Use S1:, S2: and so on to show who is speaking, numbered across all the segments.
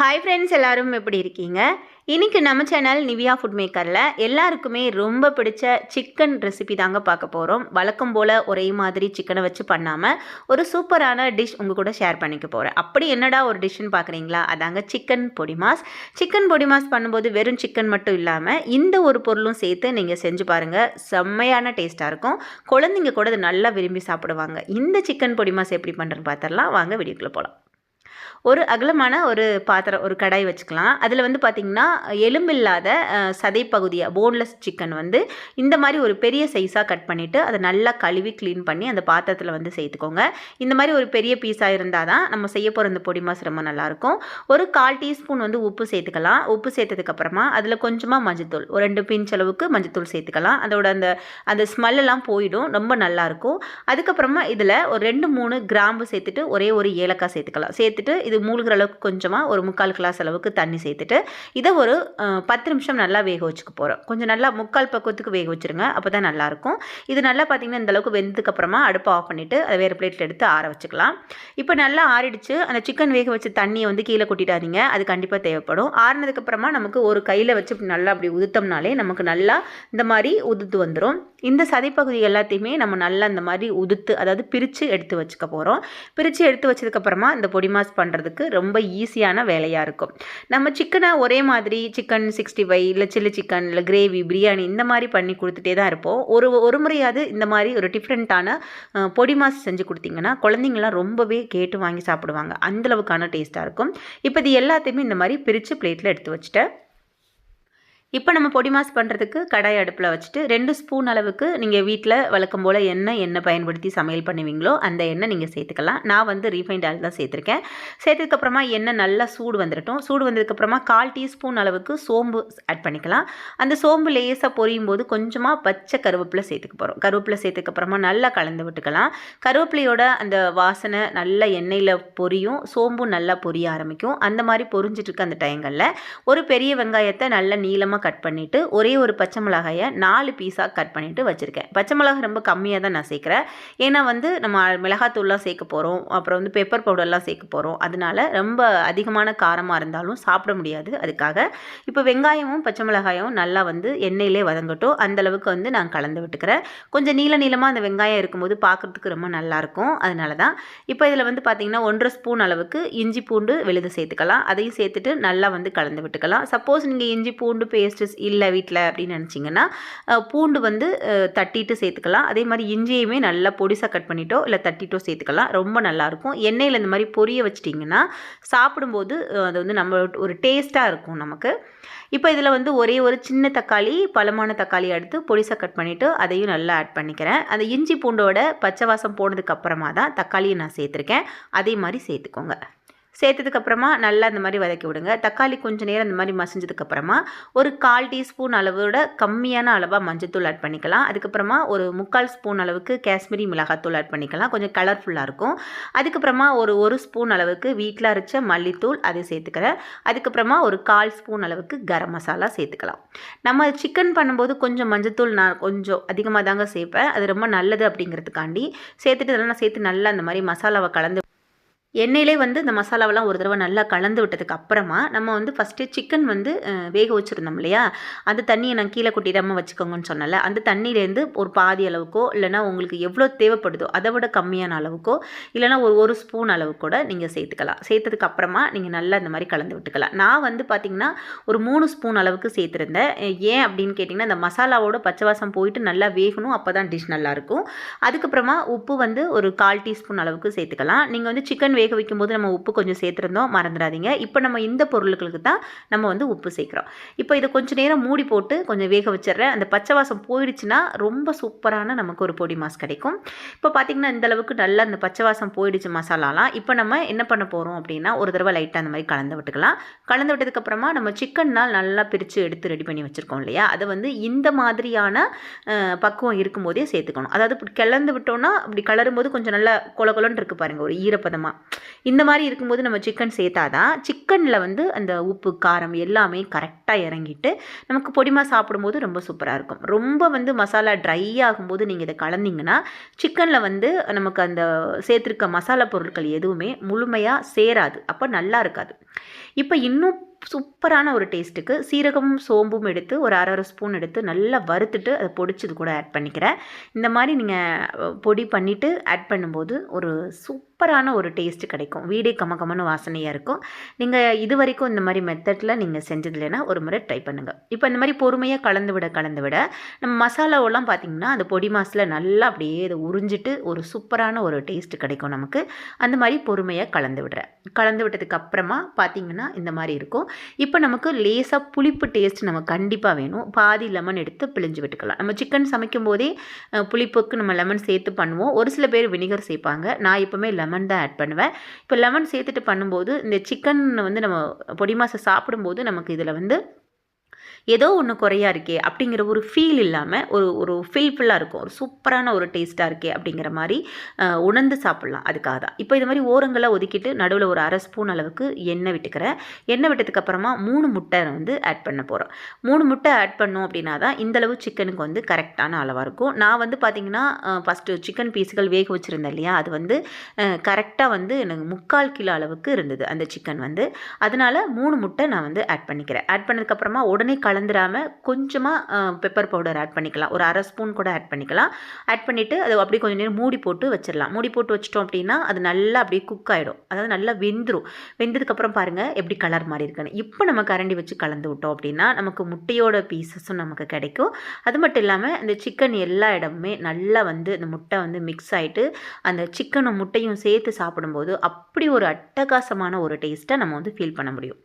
S1: Hi friends எல்லாரும் எப்படி இருக்கீங்க? இன்றைக்கி நம்ம சேனல் நிவியா ஃபுட் மேக்கரில் எல்லாருக்குமே ரொம்ப பிடிச்ச சிக்கன் ரெசிபி தாங்க பார்க்க போகிறோம் வழக்கம் போல் ஒரே மாதிரி சிக்கனை வச்சு பண்ணாமல் ஒரு சூப்பரான டிஷ் உங்கள் கூட ஷேர் பண்ணிக்க போகிறேன் அப்படி என்னடா ஒரு டிஷ்ஷுன்னு பார்க்குறீங்களா? அதாங்க சிக்கன் பொடிமாஸ் சிக்கன் பொடிமாஸ் பண்ணும்போது வெறும் சிக்கன் மட்டும் இல்லாமல் இந்த ஒரு பொருளும் சேர்த்து நீங்கள் செஞ்சு பாருங்கள் செம்மையான டேஸ்ட்டாக இருக்கும். குழந்தைங்க கூட அது நல்லா விரும்பி சாப்பிடுவாங்க. இந்த சிக்கன் பொடிமாஸ் எப்படி பண்ணுறதுன்னு பார்த்துடலாம் வாங்க வீடியோக்குள்ளே போகலாம் ஒரு அகலமான ஒரு பாத்திரம் ஒரு கடாய் வச்சுக்கலாம். அதில் வந்து பார்த்திங்கன்னா எலும்பில்லாத அஹ், சதை பகுதியாக போன்லெஸ் சிக்கன் வந்து இந்த மாதிரி ஒரு பெரிய சைஸாக கட் பண்ணிவிட்டு அதை நல்லா கழுவி க்ளீன் பண்ணி அந்த பாத்திரத்தில் வந்து சேர்த்துக்கோங்க. இந்த மாதிரி ஒரு பெரிய பீஸாக இருந்தால் தான் நம்ம செய்ய போகிற இந்த பொடி மாஸ் ரொம்ப நல்லாயிருக்கும் ஒரு கால் டீஸ்பூன் வந்து உப்பு சேர்த்துக்கலாம். உப்பு சேர்த்ததுக்கப்புறமா அதில் கொஞ்சமாக மஞ்சத்தூள் ஒரு ரெண்டு பிஞ்ச் அளவுக்கு மஞ்சத்தூள் சேர்த்துக்கலாம். அதோட அந்த அந்த ஸ்மெல்லாம் போயிடும் ரொம்ப நல்லாயிருக்கும் அதுக்கப்புறமா இதில் ஒரு ரெண்டு மூணு கிராம்பு சேர்த்துட்டு ஒரே ஒரு ஏலக்காய் சேர்த்துக்கலாம். சேர்த்துட்டு இது மூழ்கிற அளவுக்கு கொஞ்சமாக ஒரு முக்கால் கிளாஸ் அளவுக்கு தண்ணி சேர்த்துட்டு இதை ஒரு பத்து நிமிஷம் நல்லா வேக வச்சுக்க போகிறோம் கொஞ்சம் நல்லா முக்கால் பக்குவத்துக்கு வேக வச்சுருங்க அப்போ தான் நல்லாயிருக்கும். இது நல்லா பார்த்திங்கன்னா இந்த அளவுக்கு வெந்ததுக்கப்புறமா அடுப்பை ஆஃப் பண்ணிவிட்டு அதை வேறு பிளேட்டில் எடுத்து ஆற வச்சுக்கலாம். இப்போ நல்லா ஆறிடுச்சு. அந்த சிக்கன் வேக வச்ச தண்ணியை வந்து கீழே கொட்டிடாதீங்க. அது கண்டிப்பாக தேவைப்படும். ஆறினதுக்கப்புறமா நமக்கு ஒரு கையில் வச்சு நல்லா அப்படி உதுத்தோம்னாலே நமக்கு நல்லா இந்த மாதிரி உதுத்து வந்துடும் இந்த சதைப்பகுதி எல்லாத்தையுமே நம்ம நல்லா இந்த மாதிரி உதுத்து அதாவது பிரித்து எடுத்து வச்சுக்க போகிறோம் பிரித்து எடுத்து வச்சதுக்கப்புறமா இந்த பொடி மாஸ் பண்ணுறதுக்கு ரொம்ப ஈஸியான வேலையாக இருக்கும். நம்ம சிக்கனை ஒரே மாதிரி சிக்கன் சிக்ஸ்டி ஃபைவ் இல்லை சில்லி சிக்கன் இல்லை கிரேவி பிரியாணி இந்த மாதிரி பண்ணி கொடுத்துட்டே தான் இருப்போம். ஒரு ஒரு முறையாவது இந்த மாதிரி ஒரு டிஃப்ரெண்ட்டான பொடி மாஸ் செஞ்சு கொடுத்தீங்கன்னா குழந்தைங்களாம் ரொம்பவே கேட்டு வாங்கி சாப்பிடுவாங்க. அந்தளவுக்கான டேஸ்ட்டாக இருக்கும். இப்போ இது எல்லாத்தையுமே இந்த மாதிரி பிரித்து பிளேட்டில் எடுத்து வச்சுட்டேன். இப்போ நம்ம பொடி மாஸ் பண்ணுறதுக்கு கடாய் அடுப்பில் வச்சுட்டு ரெண்டு ஸ்பூன் அளவுக்கு நீங்கள் வீட்டில் வழக்கம் போல் எண்ணெய் எண்ணெய் பயன்படுத்தி சமையல் பண்ணுவீங்களோ அந்த எண்ணெய் நீங்கள் சேர்த்துக்கலாம். நான் வந்து ரீஃபைண்ட் ஆயில் தான் சேர்த்துருக்கேன். சேர்த்ததுக்கப்புறமா எண்ணெய் நல்லா சூடு வந்துடட்டும் சூடு வந்ததுக்கப்புறமா கால் டீஸ்பூன் அளவுக்கு சோம்பு ஆட் பண்ணிக்கலாம். அந்த சோம்பு லேசாக பொரியும் போது கொஞ்சமாக பச்சை கருவேப்பிலை சேர்த்துக்க போகிறோம் கருவேப்பிலை சேர்த்துக்கப்புறமா நல்லா கலந்து விட்டுக்கலாம். கருவேப்பிலையோட அந்த வாசனை நல்லா எண்ணெயில் பொரியும். சோம்பும் நல்லா பொரிய ஆரம்பிக்கும். அந்த மாதிரி பொரிஞ்சிட்ருக்க அந்த டைங்களில் ஒரு பெரிய வெங்காயத்தை நல்லா நீளமாக கட் பண்ணிவிட்டு ஒரே ஒரு பச்சை மிளகாயை நாலு பீஸாக கட் பண்ணிவிட்டு வச்சுருக்கேன். பச்சை மிளகாய் ரொம்ப கம்மியாக தான் நான் சேர்க்குறேன். ஏன்னா வந்து நம்ம மிளகாத்தூள்லாம் சேர்க்க போகிறோம் அப்புறம் வந்து பெப்பர் பவுடர்லாம் சேர்க்க போகிறோம் அதனால ரொம்ப அதிகமான காரமாக இருந்தாலும் சாப்பிட முடியாது அதுக்காக. இப்போ வெங்காயமும் பச்சை மிளகாயும் நல்லா வந்து எண்ணெயிலே வதங்கட்டும். அந்த அளவுக்கு வந்து நான் கலந்து விட்டுக்கிறேன். கொஞ்சம் நீள நீளமாக அந்த வெங்காயம் இருக்கும்போது பார்க்குறதுக்கு ரொம்ப நல்லாயிருக்கும் அதனால தான் இப்போ இதில் வந்து பார்த்திங்கன்னா ஒன்றரை ஸ்பூன் அளவுக்கு இஞ்சி பூண்டு விழுது சேர்த்துக்கலாம். அதையும் சேர்த்துட்டு நல்லா வந்து கலந்து விட்டுக்கலாம். சப்போஸ் நீங்கள் இஞ்சி பூண்டு டேஸ்ட்டு இல்லை வீட்டில் அப்படின்னு நினச்சிங்கன்னா பூண்டு வந்து தட்டிட்டு சேர்த்துக்கலாம். அதே மாதிரி இஞ்சியுமே நல்லா பொடிசாக கட் பண்ணிட்டோ இல்லை தட்டிட்டோ சேர்த்துக்கலாம். ரொம்ப நல்லாயிருக்கும். எண்ணெயில் இந்த மாதிரி பொரிய வச்சிட்டிங்கன்னா சாப்பிடும்போது அது வந்து நம்ம ஒரு டேஸ்ட்டாக இருக்கும் நமக்கு. இப்போ இதில் வந்து ஒரே ஒரு சின்ன தக்காளி பழமான தக்காளி எடுத்து பொடிசாக கட் பண்ணிவிட்டு அதையும் நல்லா ஆட் பண்ணிக்கிறேன். அந்த இஞ்சி பூண்டோட பச்சை வாசம் போனதுக்கு அப்புறமா தான் தக்காளியை நான் சேர்த்துருக்கேன். அதே மாதிரி சேர்த்துக்கோங்க. சேர்த்ததுக்கப்புறமா நல்லா இந்த மாதிரி வதக்கி விடுங்க. தக்காளி கொஞ்சம் நேரம் இந்த மாதிரி மசிஞ்சதுக்கப்புறமா ஒரு கால் டீஸ்பூன் அளவோட கம்மியான அளவாக மஞ்சத்தூள் ஆட் பண்ணிக்கலாம். அதுக்கப்புறமா ஒரு முக்கால் ஸ்பூன் அளவுக்கு காஷ்மீரி மிளகாத்தூள் ஆட் பண்ணிக்கலாம். கொஞ்சம் கலர்ஃபுல்லாக இருக்கும். அதுக்கப்புறமா ஒரு ஒரு ஸ்பூன் அளவுக்கு வீட்டில் அரைச்ச மல்லித்தூள் அதை சேர்த்துக்கிறேன். அதுக்கப்புறமா ஒரு கால் ஸ்பூன் அளவுக்கு கரம் மசாலா சேர்த்துக்கலாம். நம்ம சிக்கன் பண்ணும்போது கொஞ்சம் மஞ்சத்தூள் நான் கொஞ்சம் அதிகமாக தாங்க சேர்ப்பேன். அது ரொம்ப நல்லது அப்படிங்கிறதுக்காண்டி சேர்த்துட்டு இதெல்லாம் நான் சேர்த்து நல்லா அந்த மாதிரி மசாலாவை கலந்து எண்ணெயிலே வந்து இந்த மசாலாவெல்லாம் ஒரு தடவை நல்லா கலந்து விட்டதுக்கு அப்புறமா நம்ம வந்து ஃபஸ்ட்டு சிக்கன் வந்து வேக வச்சுருந்தோம் இல்லையா? அந்த தண்ணியை நான் கீழே கொட்டிடாமல் வச்சுக்கோங்கன்னு சொன்னல அந்த தண்ணியிலேருந்து ஒரு பாதி அளவுக்கோ இல்லைனா உங்களுக்கு எவ்வளோ தேவைப்படுதோ அதை விட கம்மியான அளவுக்கோ இல்லைனா ஒரு ஒரு ஸ்பூன் அளவு கூட நீங்கள் சேர்த்துக்கலாம். சேர்த்ததுக்கு அப்புறமா நீங்கள் நல்லா இந்த மாதிரி கலந்து விட்டுக்கலாம். நான் வந்து பார்த்திங்கன்னா ஒரு மூணு ஸ்பூன் அளவுக்கு சேர்த்துருந்தேன். ஏன் அப்படின்னு கேட்டிங்கன்னா இந்த மசாலாவோட பச்சை வாசம் போயிட்டு நல்லா வேகணும் அப்போ தான் டிஷ் நல்லாயிருக்கும் அதுக்கப்புறமா உப்பு வந்து ஒரு கால் டீஸ்பூன் அளவுக்கு சேர்த்துக்கலாம். நீங்கள் வந்து சிக்கன் வேக வைக்கும்போது நம்ம உப்பு கொஞ்சம் சேர்த்துருந்தோம் மறந்துடாதீங்க. இப்போ நம்ம இந்த பொருளுக்கு தான் நம்ம வந்து உப்பு சேர்க்குறோம். இப்போ இதை கொஞ்சம் நேரம் மூடி போட்டு கொஞ்சம் வேக வச்சிடுறேன். அந்த பச்சை வாசம் போயிடுச்சுன்னா ரொம்ப சூப்பரான நமக்கு ஒரு பொடி மாஸ் கிடைக்கும். இப்போ பார்த்திங்கன்னா இந்த அளவுக்கு நல்லா அந்த பச்சை வாசம் போயிடுச்சு மசாலாலாம். இப்போ நம்ம என்ன பண்ண போகிறோம் அப்படின்னா ஒரு தடவை லைட்டாக அந்த மாதிரி கலந்து விட்டுக்கலாம். கலந்து விட்டதுக்கப்புறமா நம்ம சிக்கன்னால் நல்லா பிரித்து எடுத்து ரெடி பண்ணி வச்சுருக்கோம் இல்லையா? அதை வந்து இந்த மாதிரியான பக்குவம் இருக்கும்போதே சேர்த்துக்கணும். அதாவது இப்படி கிளந்து விட்டோம்னா அப்படி கலரும்போது கொஞ்சம் நல்லா கொல கொலன்னு இருக்குது பாருங்கள் ஒரு ஈரப்பதமாக இந்த மாதிரி இருக்கும்போது நம்ம சிக்கன் சேர்த்தாதான் சிக்கனில் வந்து அந்த உப்பு காரம் எல்லாமே கரெக்டாக இறங்கிட்டு நமக்கு பொடிமா சாப்பிடும்போது ரொம்ப சூப்பராக இருக்கும். ரொம்ப வந்து மசாலா ட்ரை ஆகும்போது நீங்கள் இதை கலந்தீங்கன்னா சிக்கனில் வந்து நமக்கு அந்த சேர்த்துருக்க மசாலா பொருட்கள் எதுவுமே முழுமையாக சேராது. அப்போ நல்லா இருக்காது. இப்போ இன்னும் சூப்பரான ஒரு டேஸ்ட்டுக்கு சீரகமும் சோம்பும் எடுத்து ஒரு அரை அரை ஸ்பூன் எடுத்து நல்லா வறுத்துட்டு அதை பொடிச்சது கூட ஆட் பண்ணிக்கிறேன். இந்த மாதிரி நீங்கள் பொடி பண்ணிவிட்டு ஆட் பண்ணும்போது ஒரு சூப் சூப்பரான ஒரு டேஸ்ட்டு கிடைக்கும். வீடே கம கமன்னு வாசனையாக இருக்கும். நீங்கள் இது வரைக்கும் இந்த மாதிரி மெத்தடில் நீங்கள் செஞ்சது இல்லைன்னா ஒரு முறை ட்ரை பண்ணுங்கள் இப்போ இந்த மாதிரி பொறுமையாக கலந்து விட கலந்து விட நம்ம மசாலாவெல்லாம் பார்த்திங்கன்னா அந்த பொடி மாசில் நல்லா அப்படியே இதை உறிஞ்சிட்டு ஒரு சூப்பரான ஒரு டேஸ்ட்டு கிடைக்கும் நமக்கு. அந்த மாதிரி பொறுமையாக கலந்து விடுறேன் கலந்து விட்டதுக்கு அப்புறமா பார்த்திங்கன்னா இந்த மாதிரி இருக்கும். இப்போ நமக்கு லேசாக புளிப்பு டேஸ்ட் நம்ம கண்டிப்பாக வேணும். பாதி லெமன் எடுத்து பிழிஞ்சு விட்டுக்கலாம். நம்ம சிக்கன் சமைக்கும் போதே புளிப்புக்கு நம்ம லெமன் சேர்த்து பண்ணுவோம். ஒரு சில பேர் வினிகர் சேர்ப்பாங்க. நான் எப்போவுமே லெமன் லெமன் தான் ஆட் பண்ணுவேன். இப்போ லெமன் சேர்த்துட்டு பண்ணும்போது இந்த சிக்கன் வந்து நம்ம பொடி மாசை சாப்பிடும்போது நமக்கு இதில் வந்து ஏதோ ஒன்று குறையா இருக்கே அப்படிங்கிற ஒரு ஃபீல் இல்லாமல் ஒரு ஒரு ஃபீல்ஃபுல்லாக இருக்கும். ஒரு சூப்பரான ஒரு டேஸ்ட்டாக இருக்கே அப்படிங்கிற மாதிரி உணர்ந்து சாப்பிட்லாம். அதுக்காக தான். இப்போ இது மாதிரி ஓரங்களை ஒதுக்கிட்டு நடுவில் ஒரு அரை ஸ்பூன் அளவுக்கு எண்ணெய் விட்டுக்கிறேன் எண்ணெய் விட்டதுக்கு அப்புறமா மூணு முட்டை வந்து ஆட் பண்ண போகிறோம் மூணு முட்டை ஆட் பண்ணோம் அப்படின்னா தான் இந்தளவு சிக்கனுக்கு வந்து கரெக்டான அளவாக இருக்கும். நான் வந்து பார்த்திங்கன்னா ஃபஸ்ட்டு சிக்கன் பீஸுகள் வேக வச்சுருந்தேன் இல்லையா? அது வந்து கரெக்டாக வந்து எனக்கு முக்கால் கிலோ அளவுக்கு இருந்தது அந்த சிக்கன் வந்து. அதனால் மூணு முட்டை நான் வந்து ஆட் பண்ணிக்கிறேன். ஆட் பண்ணதுக்கப்புறமா உடனே கலந்துராமல் கொஞ்சமாக பெப்பர் பவுடர் ஆட் பண்ணிக்கலாம். ஒரு அரை ஸ்பூன் கூட ஆட் பண்ணிக்கலாம். ஆட் பண்ணிவிட்டு அது அப்படியே கொஞ்சம் நேரம் மூடி போட்டு வச்சிடலாம். மூடி போட்டு வச்சிட்டோம் அப்படின்னா அது நல்லா அப்படியே குக் ஆகிடும் அதாவது நல்லா வெந்துடும் வெந்ததுக்கப்புறம் பாருங்கள் எப்படி கலர் மாதிரி இருக்குன்னு. இப்போ நம்ம கரண்டி வச்சு கலந்து விட்டோம் அப்படின்னா நமக்கு முட்டையோட பீசஸும் நமக்கு கிடைக்கும். அது மட்டும் இல்லாமல் இந்த சிக்கன் எல்லா இடமுமே நல்லா வந்து இந்த முட்டை வந்து மிக்ஸ் ஆகிட்டு அந்த சிக்கனும் முட்டையும் சேர்த்து சாப்பிடும்போது அப்படி ஒரு அட்டகாசமான ஒரு டேஸ்ட்டை நம்ம வந்து ஃபீல் பண்ண முடியும்.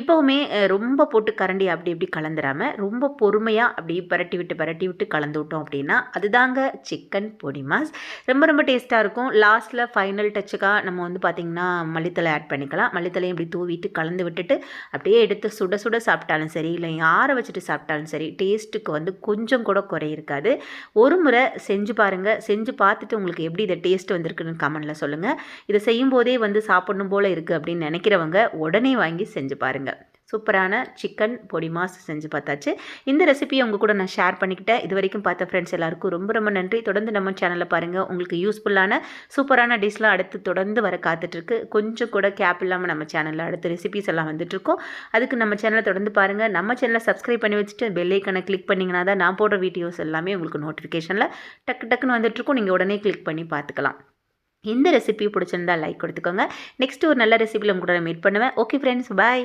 S1: இப்போவுமே ரொம்ப போட்டு கரண்டி அப்படி இப்படி கலந்துடாமல் ரொம்ப பொறுமையாக அப்படியே பரட்டி விட்டு பரட்டி விட்டு கலந்து விட்டோம் அப்படின்னா அதுதாங்க சிக்கன் பொடி மாஸ் ரொம்ப ரொம்ப டேஸ்ட்டாக இருக்கும். லாஸ்ட்டில் ஃபைனல் டச்சுக்காக நம்ம வந்து பார்த்திங்கன்னா மல்லித்தலை ஆட் பண்ணிக்கலாம். மல்லித்தலையும் இப்படி தூவிட்டு கலந்து விட்டுட்டு அப்படியே எடுத்து சுட சுட சாப்பிட்டாலும் சரி இல்லை ஆற வச்சுட்டு சாப்பிட்டாலும் சரி டேஸ்ட்டுக்கு வந்து கொஞ்சம் கூட குறை இருக்காது ஒரு முறை செஞ்சு பாருங்கள் செஞ்சு பார்த்துட்டு உங்களுக்கு எப்படி இதை டேஸ்ட் வந்திருக்குன்னு கமெண்டில் சொல்லுங்கள் இதை செய்யும்போதே வந்து சாப்பிடணும் போல் இருக்குது அப்படின்னு நினைக்கிறவங்க உடனே வாங்கி செஞ்சு பாருங்கள் சூப்பரான சிக்கன் பொடி மாஸ் செஞ்சு பார்த்தாச்சு. இந்த ரெசிபியை உங்கள் கூட நான் ஷேர் பண்ணிக்கிட்டேன். இது வரைக்கும் பார்த்த ஃப்ரெண்ட்ஸ் எல்லாருக்கும் ரொம்ப ரொம்ப நன்றி. தொடர்ந்து நம்ம சேனலில் பாருங்கள் உங்களுக்கு யூஸ்ஃபுல்லான சூப்பரான டிஷ்லாம் அடுத்து தொடர்ந்து வர காத்துட்ருக்கு. கொஞ்சம் கூட கேப் இல்லாமல் நம்ம சேனலில் அடுத்த ரெசிபிஸ் எல்லாம் வந்துட்டுருக்கோம் அதுக்கு நம்ம சேனலை தொடர்ந்து பாருங்கள் நம்ம சேனலை சப்ஸ்கிரைப் பண்ணி வச்சுட்டு பெல்லைக்கனை கிளிக் பண்ணிங்கன்னா தான் நான் போடுற வீடியோஸ் எல்லாமே உங்களுக்கு நோட்டிஃபிகேஷனில் டக்கு டக்குன்னு வந்துட்டுருக்கோம் நீங்கள் உடனே கிளிக் பண்ணி பார்த்துக்கலாம். இந்த ரெசிபி பிடிச்சிருந்தா லைக் கொடுத்துக்கோங்க. நெக்ஸ்ட் ஒரு நல்ல ரெசிபியில் உங்க கூட மீட் பண்ணுவேன். Okay friends bye